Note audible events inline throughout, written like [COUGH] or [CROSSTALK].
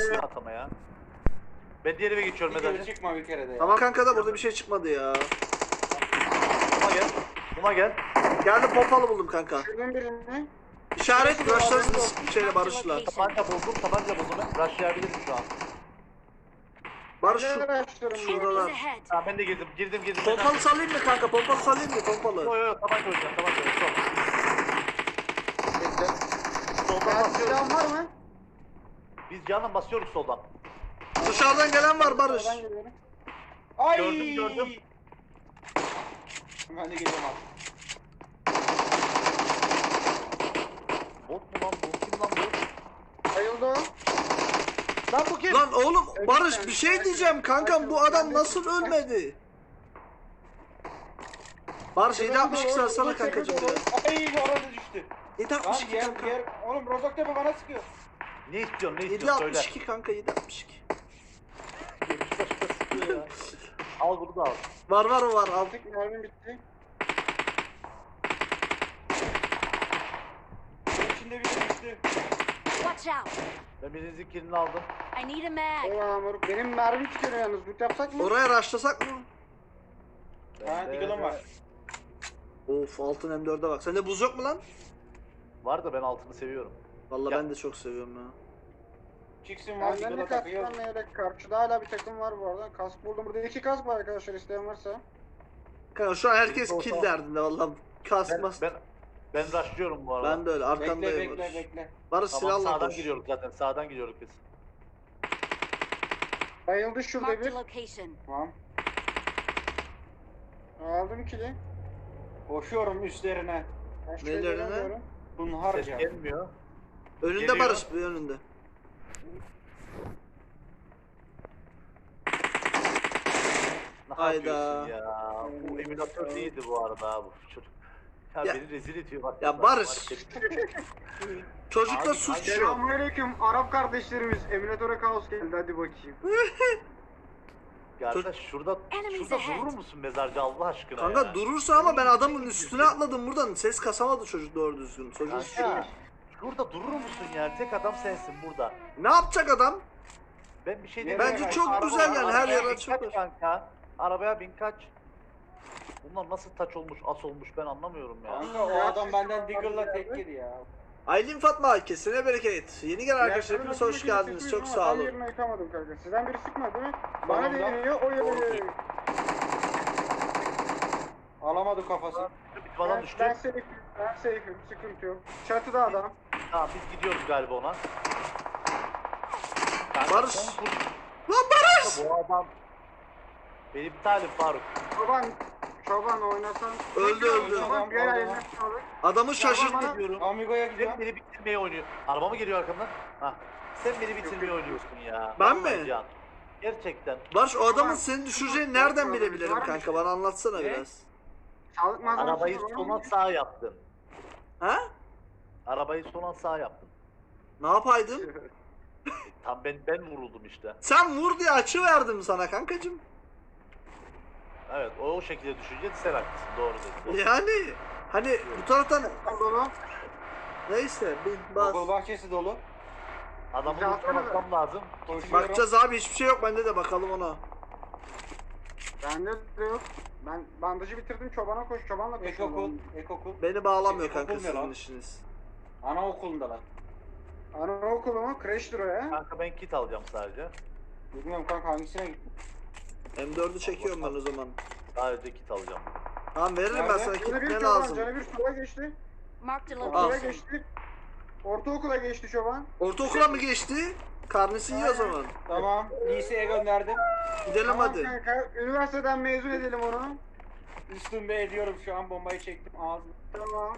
neredesin? at ama ya. Ben diğer eve geçiyorum Bir kere çıkma bir kere de ya. Tamam kanka da burada bir şey çıkmadı ya. Buma gel. Buma gel. Geldim pompalı buldum kanka. Şuradan birini. İşaret rushlarsınız şeyle Barış'la. Tabanca buldum, tabanca buldum ben. Rushlayabilirim şu an. Barış şu, araştırıyorum şurada bunu? var. Enemies ahead. Tamam ben de girdim, girdim, girdim. Pompalı salayım mı kanka? Pompalı salayım mı? Pompalı. yo yo, tabanca oynayacağım, tabanca oynayacağım. Bekle. Soldan Ben basıyoruz. silahım var mı? Biz canım basıyoruz soldan. Dışarıdan gelen var Barış. Ben geliyorum. Ay! Gördüm, gördüm. Ben de geliyorum abi. Bot mu lan bu? Kim lan bu? Bayıldı o. Lan bu kim? Lan oğlum Barış bir şey diyeceğim kankam bu adam nasıl ölmedi? Barış 762 sarsana kankacım ya. Ay bu arada düştü. Lan 762 diğer, kanka. diğer, oğlum Rozok tepe bana sıkıyor. Ne istiyorsun, ne istiyorsun söyle. 762 kanka 762. al bunu da al. Var var o var al. Artık mermim bitti. Bunun içinde biri düştü. Watch out. Ben birinizin kilini aldım. I need a mag. Eyvallah moruk. Benim mermim tükeniyor yalnız. Loot yapsak mı? Oraya rushlasak mı? Ha Diggle'ım var. Of altın M4'e bak. Sende buz yok mu lan? Var da ben altını seviyorum. Vallahi Ya. ben de çok seviyorum ya. Çıksın var Benden bir takıyor. kask. Karşıda hala bir takım var bu arada. Kask buldum. Burada iki kask var arkadaşlar isteyen varsa. Kanka şu an herkes Benim kill derdinde vallahi. Ben, Kasmaz. Ben, ben, ben rushlıyorum bu arada. de öyle Bekle arkandayım bekle Barış. bekle. Barış Tamam silahla sağdan koş. giriyoruz zaten. Sağdan giriyoruz biz. Bayıldı şurada Marked bir. a location. Tamam. Aldım kili. Koşuyorum üstlerine. Ben şuraya Nelerine? geliyorum. Ses Bunharca. gelmiyor. Önünde Geliyor. Barış bir önünde. Ne Hayda. yapıyorsun ya? Bu emülatör neydi bu arada abi bu çocuk? Ya, Ya- beni rezil ediyor bak. Ya Barış. [LAUGHS] Çocukta Abi, suç hadi. yok. Selamünaleyküm Arap kardeşlerimiz. Emülatöre kaos geldi hadi bakayım. [LAUGHS] Kardeş şurada Enemies şurada ahead. durur musun mezarcı Allah aşkına Kanka ya? durursa ama ben adamın üstüne atladım buradan. Ses kasamadı çocuk doğru düzgün. Çocuğun Kanka, şurada durur musun ya? Tek adam sensin burada. Ne yapacak adam? Ben bir şey Bence demiyorum. çok Araba- güzel yani, her arabaya yer bin açılır. Kanka. Arabaya bin kaç. Bunlar nasıl taç olmuş, as olmuş ben anlamıyorum ya. Kanka o adam benden Diggle'la tek yedi ya. Aylin Fatma kesine bereket. Yeni gelen arkadaşlar hepiniz hoş geldiniz. Çok sağ Ben olun. yerine yıkamadım kanka. Sizden biri sıkmadı değil mi? Bana Tamam lan. değiniyor o yere. Alamadı kafası. Adam Ben, düştü. ben safe'im, ben safe'im, sıkıntı yok. Çatıda adam. Tamam biz gidiyoruz galiba ona. Kanka, Barış. son tur- Lan Barış! Bu adam benim talim Faruk. Çoban, çoban oynasan. Öldü, öldü. Çoban bir Adam, eline adam. sağlık. Adamı şaşırttı. bana-. Amigo'ya Sen gidiyor. beni bitirmeye oynuyor. Araba mı geliyor arkamdan? Hah. Sen beni bitirmeye oynuyorsun ya. Ben Vallahi mi? Can. Gerçekten. Barış o adamın seni düşüreceğini nereden bilebilirim kanka? Bana anlatsana Ne? biraz. Sağlık malzemesi Arabayı var sona mı? sağ yaptın. Ha? Arabayı sona sağ yaptın. Ne yapaydın? [LAUGHS] Tam ben ben vuruldum işte. Sen vur diye açı verdim sana kankacım. Evet o, o şekilde düşünce sen haklısın. Doğru dedin. Yani hani bu taraftan Dolu. neyse bir bas. Okul bahçesi dolu. Ucuna sana- bakmam lazım. Koşuyorum. Bakacağız abi hiçbir şey yok bende de bakalım ona. Bende de yok. Ben bandajı bitirdim çobana koş çobanla koş. Ekokul. Ekokul. Beni bağlamıyor Okul kanka ne sizin işiniz. Anaokulundalar. Anaokulu mu? Crash'tir o ya. Kanka ben kit alacağım sadece. Bilmiyorum kanka hangisine gittin. M4'ü çekiyorum ben o zaman. Sadece kit alacağım. Tamam veririm ben sana kit bir ne çoban, lazım? canı bir sola geçti. Okula location. geçti. Ortaokula geçti çoban. Ortaokula mı geçti? Karnesi iyi o zaman. Tamam. Liseye gönderdim. Gidelim Tamam hadi. kanka. Üniversiteden mezun edelim onu. Üstünde ediyorum şu an bombayı çektim ağzına. Tamam.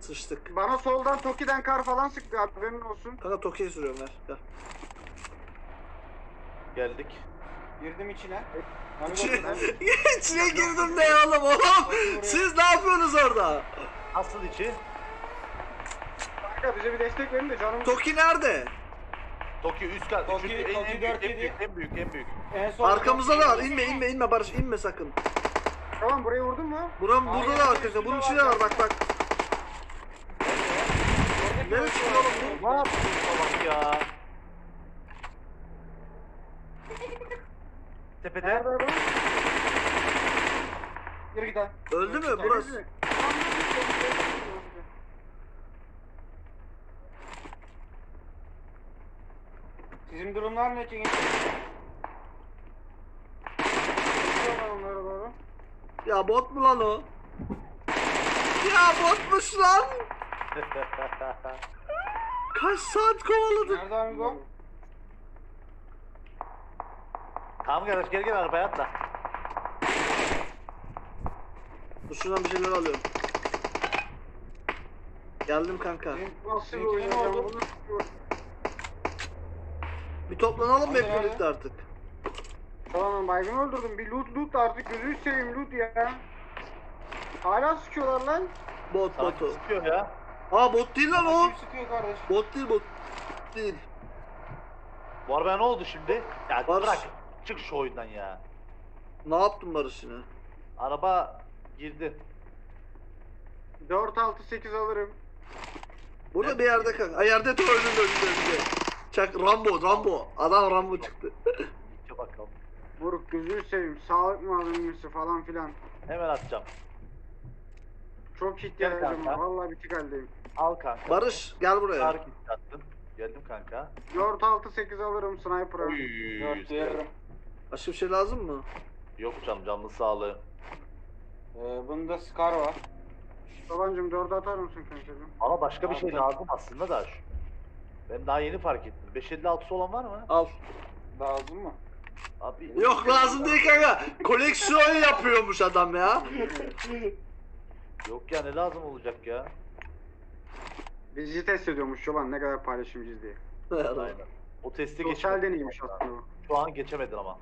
Sıçtık. Bana soldan Toki'den kar falan sıktı haberin olsun. Kanka Tokyo'yu sürüyorum ver. Gel. Geldik. Girdim içine. İçine, Amigo [LAUGHS] içine girdim ya oğlum oğlum. Siz ne yapıyorsunuz orada? Asıl içi. Kanka bize bir destek verin de canım. Toki nerede? Tokyo üst kat. Toki- Üçüncü- en, Toki en, büyük, dört en yedi. büyük, en büyük, en büyük. En son Arkamızda da var. İnme inme inme Barış inme sakın. Tamam burayı vurdun mu? Buram Hayır, burada da var üstünde kanka. Bunun içinde var bak bak. Neresi oğlum bu? Ne yaptın salak ya? Tepede. Yürü gidelim. Öldü mü burası? Sizin durumlar ne ki? Ya bot mu lan o? Ya botmuş lan. Kaç saat kovaladık. Nerede amigo? tamam kardeş gel gel arabaya atla. Dur şuradan bir şeyler alıyorum. Geldim kanka. Nasıl bir oyun? Bu nasıl bir oyun? Bir toplanalım mı hep Hadi, birlikte artık. Tamam baygın öldürdüm. Bir loot loot artık gözünü seveyim loot ya. Hala sıkıyorlar lan. Bot botu. sıkıyor ya. Aa bot değil lan o. Kim sıkıyor kardeş? Bot değil bot. Değil. Bu arabaya ne oldu şimdi? Ya Barış. bırak. Çık şu oyundan ya. Ne yaptın Barış yine? Araba girdi. 4 6 8 alırım. Burada Nerede bir yerde kanka. Ay yerde de önünde önünde. Çak Rambo Rambo. Adam Rambo çıktı. İçe bakalım. Moruk gözünü seveyim. Sağlık malzemesi falan filan. Hemen atacağım. Çok ihtiyacım var. kanka. Vallahi bitik haldeyim. Al kanka. Barış gel buraya. Tarık attın. Geldim kanka. 4 6 8 alırım sniper'a. Uy, Dört veririm. Başka bir şey lazım mı? Yok canım canlı sağlığı. Ee, bunda Scar var. Babancım 4 atar mısın kankacığım? Ama başka bir şey Abi. lazım aslında da. şu- Ben daha yeni fark ettim. 556'sı olan var mı? Al. Lazım mı? Abi Yok lazım değil kanka. Koleksiyon yapıyormuş adam ya. Yok ya ne lazım olacak ya? Bizi test ediyormuş çoban ne kadar paylaşımcıyız diye. [LAUGHS] Aynen. O testi Sosyal geçmedi. deneymiş aslında. Şu an geçemedin ama.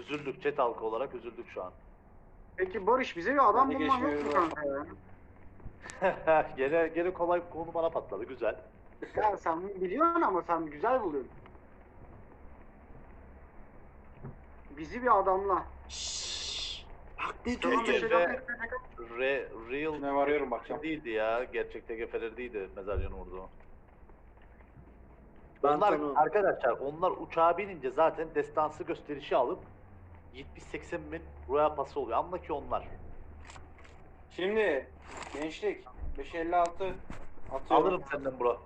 Üzüldük chat halkı olarak üzüldük şu an. Peki Barış bize bir adam Hadi bulman yok mu kanka ya? [LAUGHS] gene gene kolay konu bana patladı güzel. Ya sen biliyorsun ama sen güzel buluyorsun. Bizi bir adamla. Şşş. Tamam bir şey yok. Re, real Ne varıyorum bakacağım. değildi ya. Gerçekte gefeler değildi mezarcının vurduğu. Ben onlar tanıyorum. arkadaşlar onlar uçağa binince zaten destansı gösterişi alıp 70-80 bin Royal pası oluyor. Anla ki onlar. Şimdi gençlik 556 atıyorum. Alırım senden bro.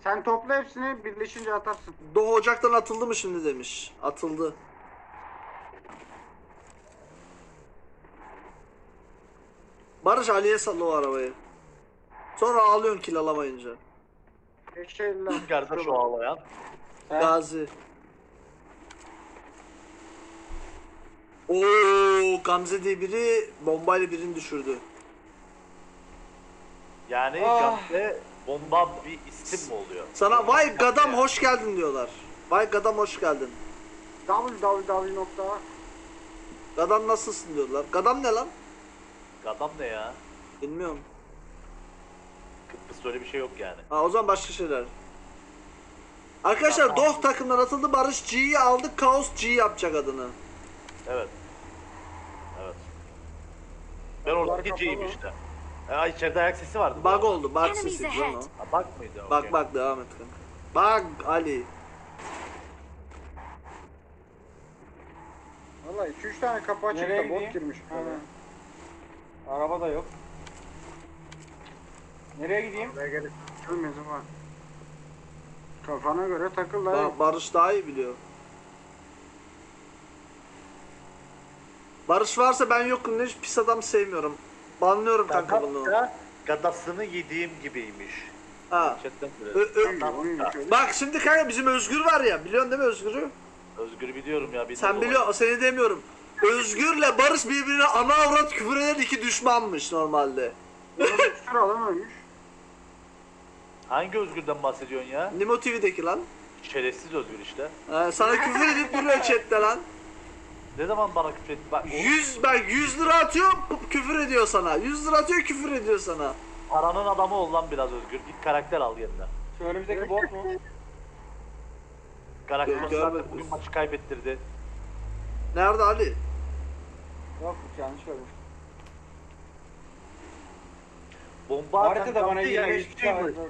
Sen topla hepsini birleşince atarsın. Doğu Ocak'tan atıldı mı şimdi demiş. Atıldı. Barış Ali'ye salla o arabayı. Sonra ağlıyorsun kill alamayınca. Eşeğiyle. Rüzgarda [LAUGHS] şu ağlayan. He? Gazi. Oo Gamze diye biri bombayla birini düşürdü. Yani Ah. Gamze bomba bir isim mi oluyor? Sana vay gadam hoş geldin diyorlar. Vay gadam hoş geldin. www nokta Gadam nasılsın diyorlar. Gadam ne lan? Gadam ne ya? Bilmiyorum. Kıbrıs'ta öyle bir şey yok yani. Ha o zaman başka şeyler. Arkadaşlar Doh takımdan atıldı. Barış G'yi aldı. Kaos G yapacak adını. Evet. Evet. Ben oradaki C'yim işte. Ha içeride ayak sesi vardı. Bug oldu. Bug Enemies sesi ahead. o. Ha, bug mıydı? Bak Okey. bak devam et kanka. Bug Ali. Valla 2-3 tane kapı açık Nereye da bot gideyim? girmiş. Ha. bana. Araba da yok. Nereye gideyim? Buraya gelip görmezim var. Kafana göre takıl da. Ba- Barış daha iyi biliyor. Barış varsa ben yokum. Ne pis adam sevmiyorum. Banlıyorum kanka bunu. Gadasını yediğim gibiymiş. Ha. Chatten Ö- ö-. Bak şimdi kanka bizim Özgür var ya. Biliyorsun değil mi Özgür'ü? Özgür biliyorum ya. Sen biliyor, seni demiyorum. Özgür'le Barış birbirine ana avrat küfür eden iki düşmanmış normalde. Sür alamıyormuş. Hangi Özgür'den bahsediyorsun ya? Nimo TV'deki lan. Şerefsiz Özgür işte. Ha, sana küfür edip duruyor chatte lan. Ne zaman bana küfür etti? Bak o 100 bak 100 lira atıyor p- küfür ediyor sana. 100 lira atıyor küfür ediyor sana. paranın adamı ol lan biraz Özgür. Git karakter al yerine. Şu önümüzdeki bot mu? Karakter zaten bugün maçı kaybettirdi. Nerede Ali? Yok yanlış görmüş. Bomba atan Haritada bana Gamze 25 yarışçıymış. kişi var.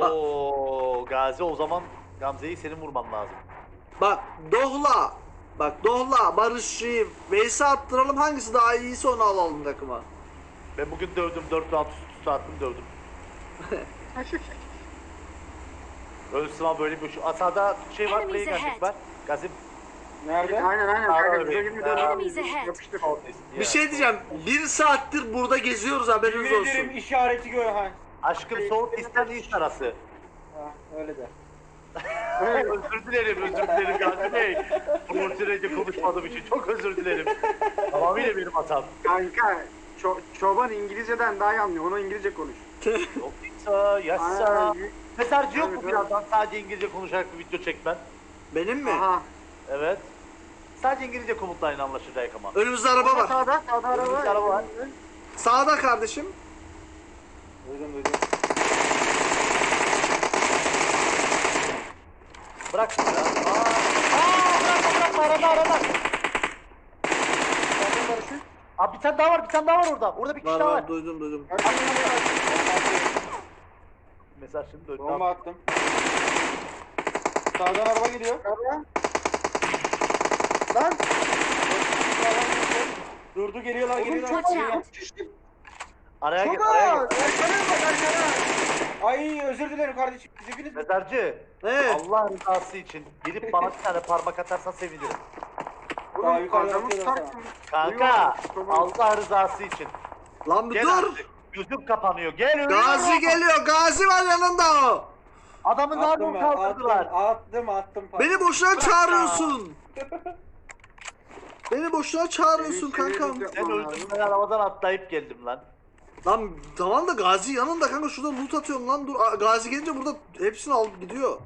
Oo Gazi o zaman Gamze'yi senin vurman lazım. Bak Dohla. Bak Dohla, Barışçı, Veys'i attıralım hangisi daha iyiyse onu alalım takıma. Ben bugün dövdüm 4 round üst üste attım dövdüm. [LAUGHS] Ölsün ama böyle bir şey. Asada şey var, Enemies play ahead. gerçek var. Gazim. Nerede? aynen aynen. Kanka bize Enemies ahead. Yapıştır. Bir şey diyeceğim. Bir saattir burada geziyoruz haberiniz Yemin ederim olsun. işareti gör ha. Aşkım soğuk isten iş arası. Ha öyle de. özür dilerim, özür dilerim Gazi Bey. Portrede konuşmadığım için çok özür dilerim. Tamamıyla benim hatam. Kanka ço- çoban İngilizceden daha iyi anlıyor. Onu İngilizce konuş. [LAUGHS] Yok yoksa, yassa. Aynen. Mesajcı yok mu birazdan sadece İngilizce konuşarak bir video çekmen? Benim mi? Aha. Evet. Sadece İngilizce komutlarıyla anlaşacak ama. Önümüzde araba var. Sağda, sağda araba. Önümüzde araba var. Sağda kardeşim. Duydum duydum. Bırak şunu ya. Aa, aa bırakma bırakma arada arada. Abi bir tane daha var bir tane daha var orada. Orada bir kişi Var daha var var. duydum duydum. Mesaj şimdi döndü. Bomba attım. Sağdan araba geliyor. Araba. Lan. Durdu geliyorlar Oğlum geliyorlar. çok iyi. out. Şiştim. Araya gir araya gir. Ay özür dilerim kardeşim. Siz hepiniz mi? Mezarcı. Evet. Allah rızası için gelip bana bir tane parmak atarsan sevinirim. Daha Oğlum adamı sarktım. Kanka. Allah rızası için. Lan bir Gel dur. artık. Gözüm kapanıyor. Gel. Gazi geliyor. Gazi var yanında o. Attım namlumu ben, kaldırdılar. attım, attım, attım. Beni boşuna çağırıyorsun. [LAUGHS] Beni boşuna çağırıyorsun kankam. Sen öldün ben arabadan atlayıp geldim lan. Lan tamam da Gazi yanında kanka şurada loot atıyorum lan dur. Aa, Gazi gelince burada hepsini alıp gidiyor.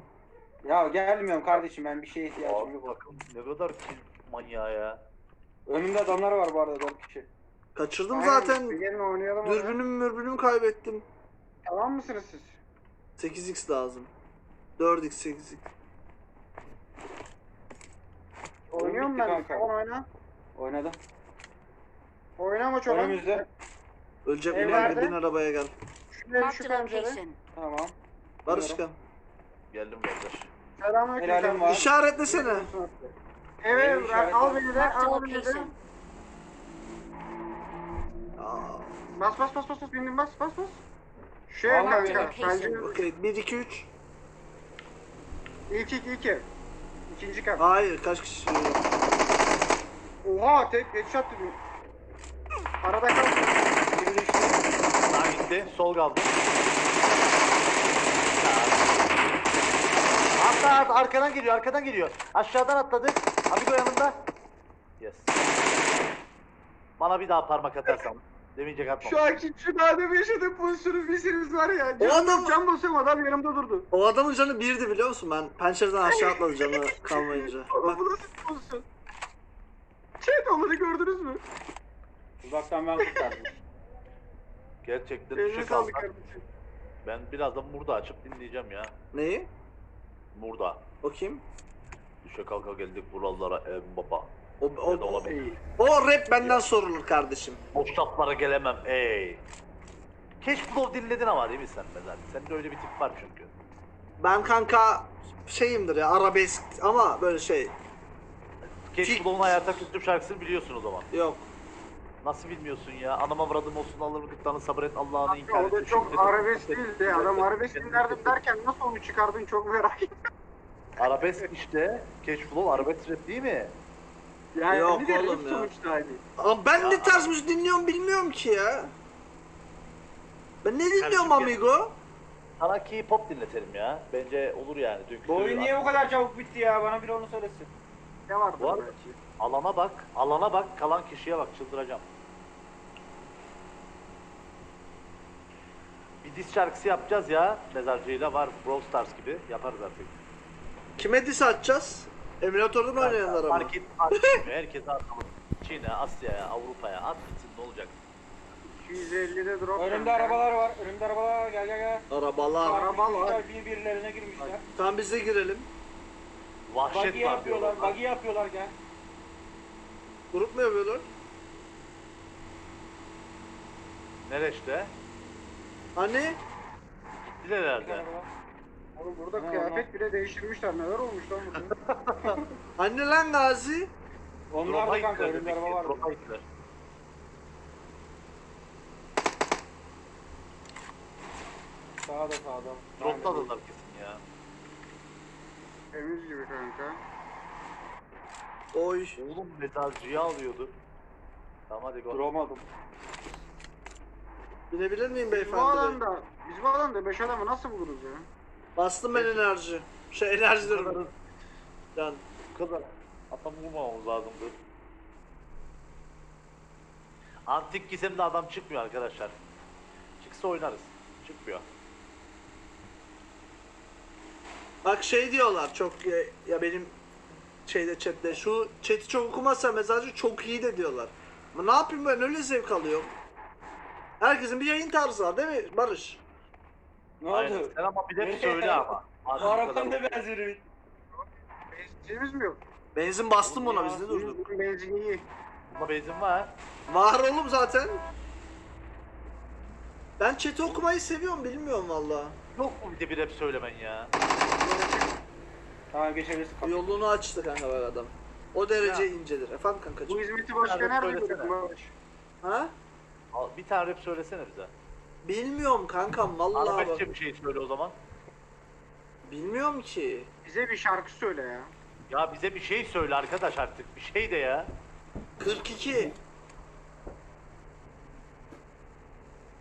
Ya gelmiyorum kardeşim ben bir şeye ihtiyacım yok. bakın ne kadar kill manyağı ya. Önümde adamlar var bu arada 4 kişi. Kaçırdım Aynen, zaten. Gelin oynayalım. Dürbünüm mürbünüm kaybettim. Tamam mısınız siz? 8x lazım. 4x 8x. Oynuyorum bitti ben. kanka. Oyna. Oynadım. Oynama çoban. Önümüzde. Ölecek mi Evlerde. lan bin arabaya gel. Şu ev şu Marked a pencere. location. Tamam. Barışkan. Geldim kardeş. Selamünaleyküm. Helalim var. İşaretlesene. Evet, Ev işareti al var. beni de, Marked a al beni de. location. Aa, Bas bas bas bas bas bindim bas bas bas. Ev Al kanka. Okey 1 2 3. ilk iki iki. İkinci kat. Hayır kaç kişi? Oha tek headshot dedim. Arada kal. Biri düştü. Sağ gitti. Sol kaldı. Atla at, arkadan geliyor arkadan geliyor. Aşağıdan atladı. Amigo yanında. Yes. Bana bir daha parmak atarsan. Demeyecek atmam. Şu anki şu daha demin yaşadığım pozisyonu bilseniz var ya. O Can, adam- can basıyorum adam yanımda durdu. O adamın canı birdi biliyor musun? Ben pencereden aşağı atladı canı [LAUGHS] kalmayınca. Oğlum Bak bu nasıl bir pozisyon? Chat onları gördünüz mü? Uzaktan ben kurtardım. [LAUGHS] Gerçekten Eline düşe sağlık kardeşim. Ben birazdan Murda açıp dinleyeceğim ya. neyi? Murda. O kim? Düşe kalka geldik buralara em baba. O, Ya da o, olabilir. o rap benden sorulur kardeşim. Boş laflara gelemem ey. Cashflow dinledin ama değil mi sen Mezar? Sende öyle bir tip var çünkü. Ben kanka şeyimdir ya arabesk ama böyle şey Cashflow'un hayata küstüm şarkısını biliyorsun o zaman. yok. Nasıl bilmiyorsun ya? Anama vuradım olsun alırım gırtlağını sabret Allah'ını inkar O et. da çok arabesk değildi. Adam arabesk dinlerdim derken nasıl onu çıkardın çok merak ettim. Arabesk işte. Cashflow arabesk rap değil mi? Yani Yok bir de oğlum rap ya. sonuçta hani. Ama ben ne tarz müzik dinliyorum bilmiyorum ki ya. Ben ne dinliyorum Kardeşim, amigo? Sana K-pop dinletelim ya. Bence olur yani. Dünkü Bu oyun niye bu kadar çabuk bitti ya? Bana biri onu söylesin. Ne vardı Bu arada- belki? Alana bak, alana bak, kalan kişiye bak, çıldıracağım. Bir diz şarkısı yapacağız ya, mezarcıyla var, Brawl Stars gibi, yaparız artık. Kime diss atacağız? Emülatörde mi oynayanlara mı? Fark et, fark etmiyor, herkese atalım. Çin'e, Asya'ya, Avrupa'ya at gitsin ne olacak? 250'de drop. Önümde arabalar var. Önümde arabalar var. Gel gel gel. Arabalar. Arabalar. Birbirlerine girmişler. Tamam biz de girelim. Vahşet Buggy var yapıyorlar. diyorlar. Buggy yapıyorlar gel. Grup mu yapıyorlar? Nerede işte? Hani? Gittiler herhalde. araba. Oğlum burada Ne kıyafet bile değiştirmişler. Neler olmuş lan burada? [LAUGHS] Anne lan Gazi. Onlar da Drop'a kanka vardı. drop'a gittiler. Sağda sağda. Drop'ta alırlar kesin ya. Temiz gibi kanka. Oy. Oğlum mezarcıyı alıyordu. Tamam hadi go. Duramadım. Binebilir miyim Biz bu beyefendi? alanda, biz bu alanda 5 adamı nasıl buluruz ya? Bastım ben enerji. Şey enerji diyorum. Can. bu kadar adam vurmamamız lazımdı. Antik gizemde adam çıkmıyor arkadaşlar. Çıksa oynarız. Çıkmıyor. Bak şey diyorlar çok ya, ya benim şeyde chatte şu chat'i çok okumazsa mesajı çok iyi de diyorlar. Ama ne yapayım ben öyle zevk alıyorum. Herkesin bir yayın tarzı var değil mi Barış? Ne Aynen. oldu? Sen ama bir de [LAUGHS] söyle ama. Oldu. da benzeri bitti. Benzinimiz mi yok? Benzin bastım buna biz de durduk. Benzin iyi. Bunda benzin var. Var oğlum zaten. Ben chat'i okumayı seviyorum bilmiyorum valla. Yok mu bir de bir rap söylemen ya? Tamam geçebilirsin. kapıyı. Yolunu açtı kanka bak adam. O derece Ya. incedir. Efendim kankacığım. Bu hizmeti başka Abi nerede söylesene. Ha? Al, Bir tane rap söylesene bize. Bilmiyorum kankam vallahi bak. Arabeskçe bir şey söyle o zaman. Bilmiyorum ki. Bize bir şarkı söyle ya. Ya bize bir şey söyle arkadaş artık. Bir şey de ya. 42.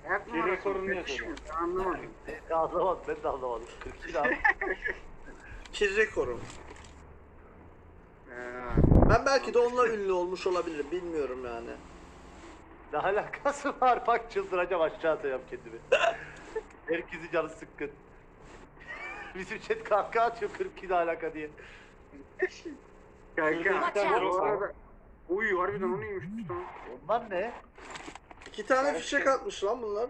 Hayat Bir numarası mı? mi? Ben anlamadım. [LAUGHS] Ben de anlamadım. Ben de anlamadım. 42 abi. [LAUGHS] Kir rekorum. Ee, Ben belki de onunla ünlü olmuş olabilirim. Bilmiyorum yani. Ne alakası var? Bak çıldıracağım aşağı atacağım kendimi. Herkesin canı sıkkın. Bizim chat kahkaha atıyor 42 ne alaka diye. kanka. Watch Bu out. arada... Uy harbiden o neymiş lan? Onlar ne? İki tane fişek atmış lan bunlar.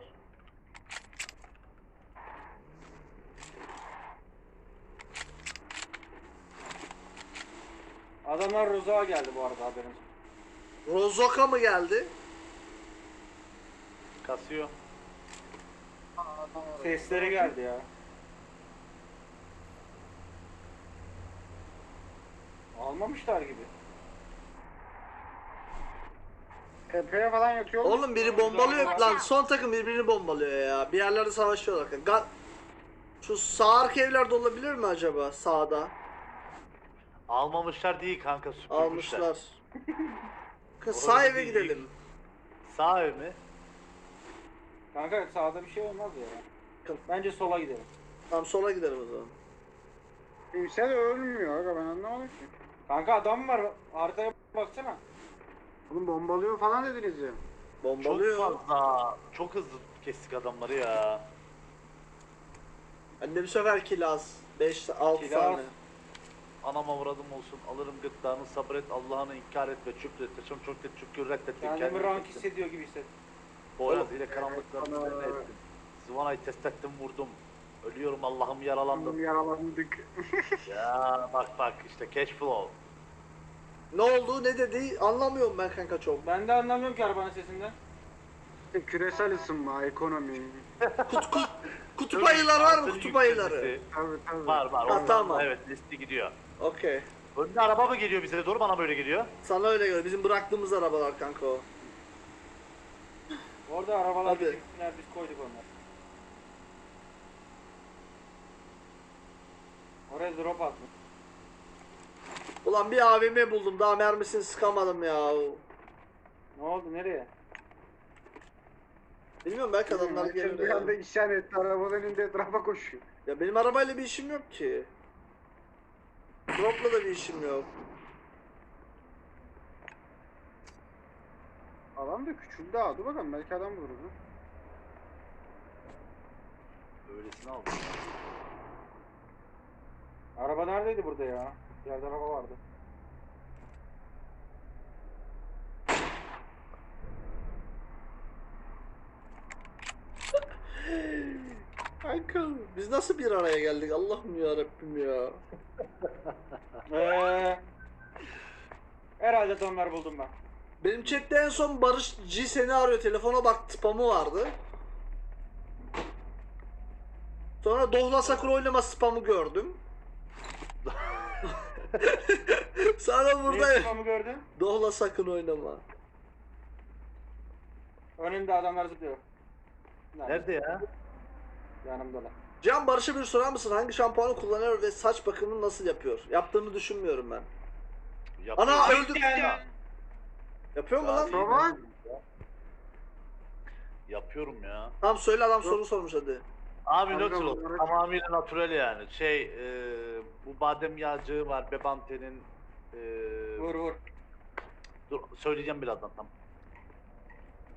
Adamlar Rozo'a geldi bu arada haberiniz. Rozoka mı geldi? Kasıyor. Sesleri geldi ya. Almamışlar gibi. Tepeye falan yatıyor. Oğlum biri bombalıyor lan son takım birbirini bombalıyor ya. Bir yerlerde savaşıyorlar. Ga Şu sağ arka evlerde olabilir mi acaba sağda? Almamışlar değil kanka süpürmüşler. Almışlar. Kız [LAUGHS] sağ eve değil. gidelim. Sağ ev mi? Kanka sağda bir şey olmaz ya. Bence sola gidelim. Tamam sola gidelim o zaman. Kimse de ölmüyor aga ben anlamadım ki. Kanka adam var. Arkaya baksana. Oğlum bombalıyor falan dediniz ya. Bombalıyor. Çok fazla. Çok hızlı kestik adamları ya. Anne bir sefer kill az. 5 6 Kill az. tane. Anama vuradım olsun. Alırım gırtlağını sabret. Allah'ını inkar et ve şükret. Teşem çok et şükür reddet. Kendimi rank hissediyor gibi hissettim. Boyaz ile karanlıkların üzerine ettim. Zıvanayı test ettim vurdum. Ölüyorum Allah'ım yaralandım. Yaralandık. [LAUGHS] ya bak bak işte cash flow. Ne oldu ne dedi anlamıyorum ben kanka çok. Ben de anlamıyorum ki arabanın sesinden. İşte küresel ısınma, ekonomi. Kut, kut, [LAUGHS] kutup ayıları var mı Altın kutup ayıları? yükselmesi. Tabii tabii. Var var. Ha, onlar tamam. Evet listi gidiyor. Okey. Önde araba mı geliyor bize de doğru bana böyle geliyor. Sana öyle göre bizim bıraktığımız arabalar kanka o. Orada arabalar Tabii. bizimkiler biz koyduk onları. Oraya drop atmış. Ulan bir AVM buldum daha mermisini sıkamadım ya. Ne oldu nereye? Bilmiyorum belki adamlar gelir Bir anda isyan etti, arabanın önünde etrafa koşuyor. Ya benim arabayla bir işim yok ki. Drop'la da bir işim yok. Alan da küçüldü ha, dur bakalım belki adam buluruz. ha. Öylesine aldım. Araba neredeydi burada ya? Yerde araba vardı. [LAUGHS] Kanka biz nasıl bir araya geldik Allah'ım ya Rabbim ya. [LAUGHS] Eee. Herhalde donlar buldum ben. Benim chatte en son Barış G seni arıyor telefona bak spamı vardı. Sonra Dohla Sakura oynama spamı gördüm. [LAUGHS] Sonra Ne burada spamı gördün? Dohla sakın oynama. Önümde adamlar zıplıyor. Nerede ya? Yanımdalar. Can Barış'a bir sorar mısın? Hangi şampuanı kullanıyor ve saç bakımını nasıl yapıyor? Yaptığını düşünmüyorum ben. Ana Yapıyor. öldü. Yani. Yapıyor mu lan? Baba. Yapıyorum ya. Tamam söyle adam soru sormuş hadi. Abi Kanka natural. bunlara- Tamamıyla natural yani. Şey e, bu badem yağcığı var. Bebante'nin e, Vur vur. dur söyleyeceğim birazdan tam.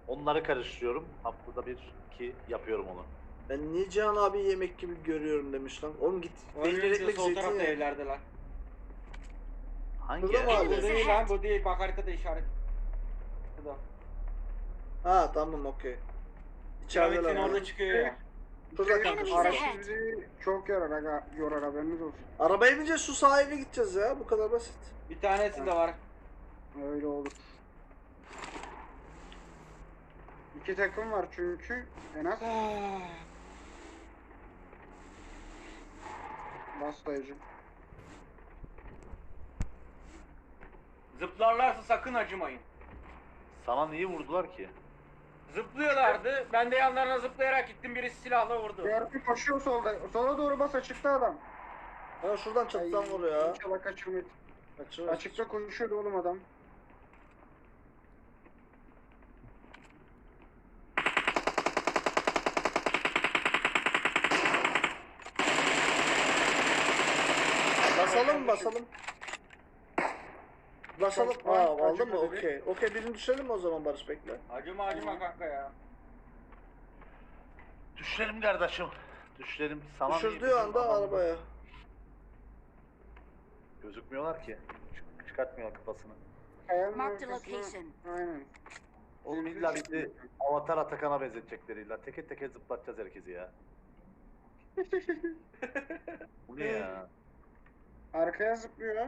Onları karıştırıyorum. Haftada bir iki yapıyorum onu. Ben niye Cihan abi yemek gibi görüyorum demiş lan. Oğlum git. Peynir Önümüzde ekmek sol tarafta ye. evlerdeler. Hangi? Burada mı Bu abi? değil lan bu değil. Bak haritada işaret. Burada. Ha tamam okey. İçerideler abi. orada çıkıyor ya. Kanka Enemies şurada. ahead. Araç bizi çok yorar aga. Yorar haberiniz olsun. Arabaya bineceğiz su sahiline gideceğiz ya. Bu kadar basit. Bir tanesi de var. Öyle olur. İki takım var çünkü en az. [SIGHS] Bas dayıcım. Zıplarlarsa sakın acımayın. Sana niye vurdular ki? Zıplıyorlardı. Ben de yanlarına zıplayarak gittim. Birisi silahla vurdu. Gördüm koşuyor solda. Sola doğru bas açıkta adam. Ha şuradan çatıdan vuruyor ya. İnşallah kaçırmayız. Kaçırır. Açıkta konuşuyordu oğlum adam. Basalım mı basalım? Basalım. Aa aldın mı? Okey. Okey birini düşürelim mi o zaman Barış bekle. Acıma acıma kanka ya. Düşlerim kardeşim. Düşlerim. Sana niye Düşürdüğü düşürdüm anda adamlar? arabaya. Gözükmüyorlar ki. Çık- çıkartmıyor kafasını. Marked a location. Aynen. Oğlum illa bizi Avatar Atakan'a benzetecekler illa. Teke teke zıplatacağız herkesi ya. [LAUGHS] Bu ne ya? Arkaya zıplıyor.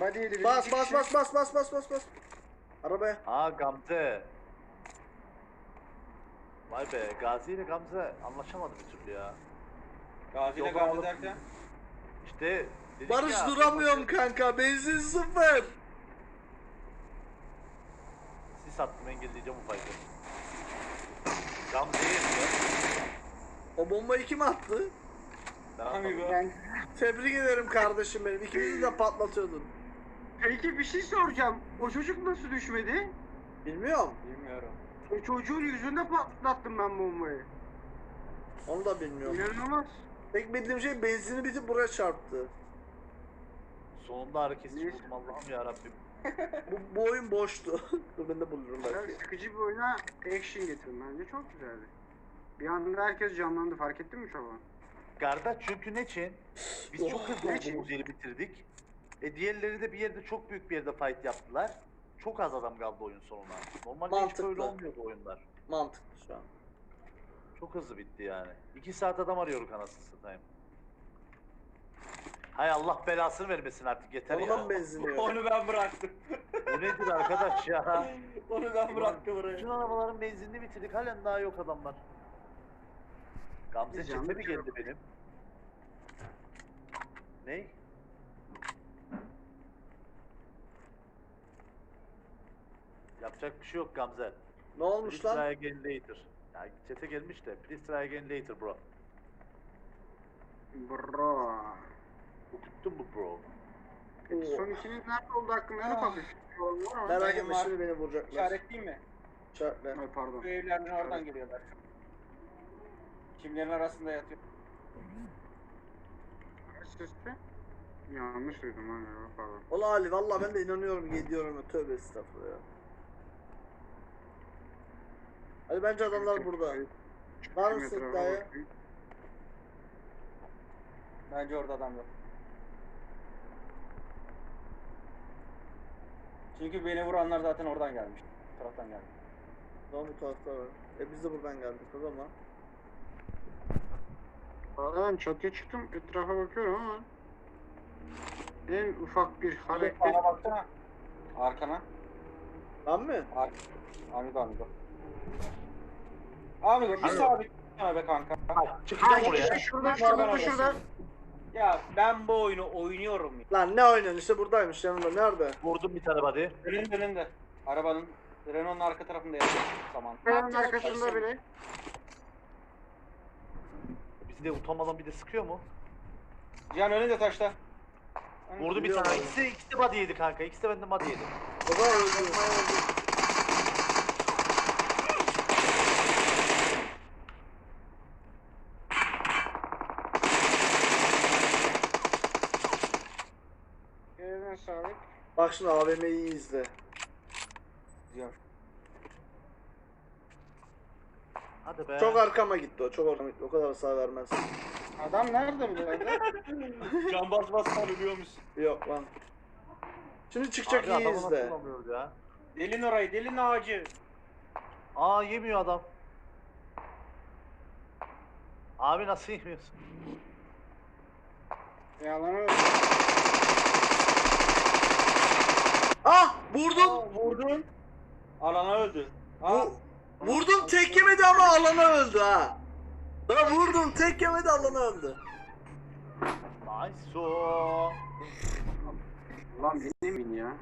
Body yedi. Bas bas bas bas bas bas bas bas. Arabaya. Aa Gamze. Vay be Gazi ile Gamze anlaşamadı bir türlü ya. Gazi ile Yok abi. derken. İşte dedik Barış ya, duramıyorum kanka. Benzin sıfır. Sis attım engelleyeceğim bu fight'ı. Gamze'ye yapıyor. O bombayı kim attı? Ben Amigo. atmadım. Yani, Tebrik ederim kardeşim benim. İkimizi de patlatıyordun. Peki bir şey soracağım. O çocuk nasıl düşmedi? Bilmiyorum. Bilmiyorum. O çocuğun yüzünde patlattım ben bombayı. Onu da bilmiyorum. İnanılmaz. Tek bildiğim şey benzini bitip buraya çarptı. Sonunda kesici buldum Allah'ım ya Rabbim. [LAUGHS] Bu, bu oyun boştu. [LAUGHS] Dur ben de bulurum belki. sıkıcı bir oyuna action getirin bence çok güzeldi. Bir anda herkes canlandı fark ettin mi Çoban? Garda çünkü ne için? Biz çok hızlı olduğumuz yeri bitirdik. E diğerleri de bir yerde çok büyük bir yerde fight yaptılar. Çok az adam kaldı oyun sonuna. Normalde hiç Mantıklı. böyle olmuyordu oyunlar. Mantıklı şu an. Çok hızlı bitti yani. İki saat adam arıyoruz anasını satayım. Hay Allah belasını vermesin artık yeter Ona da ya. mı benzin yok? [LAUGHS] Onu ben bıraktım. Bu nedir arkadaş ya? [LAUGHS] Onu ben bıraktım Bütün buraya. arabaların benzinini bitirdik halen daha yok adamlar. Gamze Biz çete mi geldi benim? Ney? Yapacak bir şey yok Gamze. Ne olmuş Please lan? try again later. Ya çete gelmiş de please try again later bro. Bro. Okuttun mu bro? Peki son ikinin nerede olduğu hakkında ne Ah. yapmış? Var mı? Merak Benim etme var. şimdi beni vuracaklar. İşaretleyeyim mi? İşaretle. Ay pardon. Bu evlerden oradan geliyorlar. Kimlerin arasında yatıyor. Sesli. Yanlış duydum lan ya pardon. Ola Ali valla ben de inanıyorum gidiyorum. Tövbe estağfurullah ya. Ali bence adamlar burada. Var mı bakayım. Bence orada adam yok. Çünkü beni vuranlar zaten oradan gelmiş. Bu taraftan gelmiş. Tamam bu tarafta var. E biz de buradan geldik o zaman. Aradan çatıya çıktım etrafa bakıyorum ama en ufak bir hareket Bana baksana. Arkana. Ben mi? Ar amigo amigo. Amigo bir sabit. Be kanka. Çıkacağım iki oraya. şurada şurada şurada. Ya ben bu oyunu oynuyorum ya. Lan ne oynuyorsun işte buradaymış yanımda nerede? Vurdum bir tane body. Önünde önünde. Arabanın Renault'un arka tarafında yatıyor zaman. Kayanın arkasında biri. Bizi de utanmadan bir de sıkıyor mu? Cihan önünde taşta. Vurdu bir tane. abi. İkisi, ikisi de body yedi kanka. İkisi de benden body yedi. Baba öldü. Eline sağlık. Bak şimdi AVM'yi izle. Cihan. Hadi be. Çok arkama gitti o çok arkama gitti o kadar sağ vermez. Adam nerede bu [LAUGHS] arada? Can bas bas ölüyor musun? Yok lan. Şimdi çıkacak Abi iyi adamı nasıl izle. bulamıyoruz ya? Delin orayı delin ağacı. Aa yemiyor adam. Abi nasıl yemiyorsun? Yalanı Ah vurdum. Aa, vurdun. Alana öldü. Ha. Vurdum tek yemedi ama alana öldü ha. Da vurdum tek yemedi alana öldü. Nice. Lan benim ya.